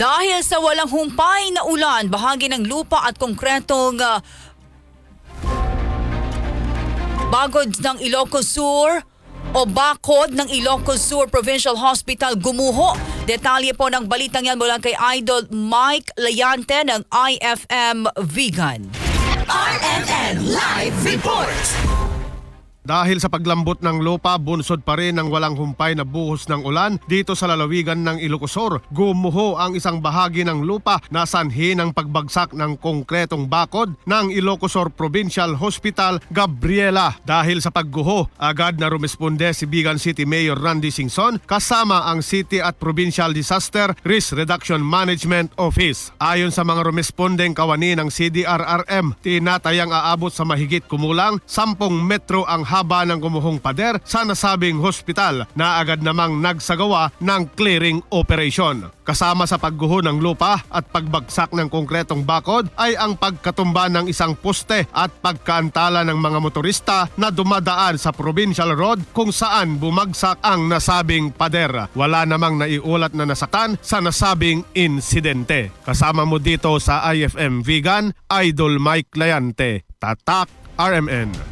Dahil sa walang humpay na ulan, bahagi ng lupa at konkretong ah, bagod ng Ilocos Sur o bakod ng Ilocos Sur Provincial Hospital gumuho. Detalye po ng balitang yan mula kay Idol Mike Layante ng IFM Vegan. RMN Live Report. Dahil sa paglambot ng lupa, bunsod pa rin ang walang humpay na buhos ng ulan dito sa lalawigan ng Ilocosur. Gumuho ang isang bahagi ng lupa na sanhi ng pagbagsak ng konkretong bakod ng Ilocosur Provincial Hospital, Gabriela. Dahil sa pagguho, agad na rumisponde si Bigan City Mayor Randy Singson kasama ang City at Provincial Disaster Risk Reduction Management Office. Ayon sa mga rumespondeng kawani ng CDRRM, tinatayang aabot sa mahigit kumulang 10 metro ang haba ng gumuhong pader sa nasabing hospital na agad namang nagsagawa ng clearing operation. Kasama sa pagguho ng lupa at pagbagsak ng konkretong bakod ay ang pagkatumba ng isang poste at pagkaantala ng mga motorista na dumadaan sa provincial road kung saan bumagsak ang nasabing pader. Wala namang naiulat na nasaktan sa nasabing insidente. Kasama mo dito sa IFM Vegan, Idol Mike Layante, Tatak RMN.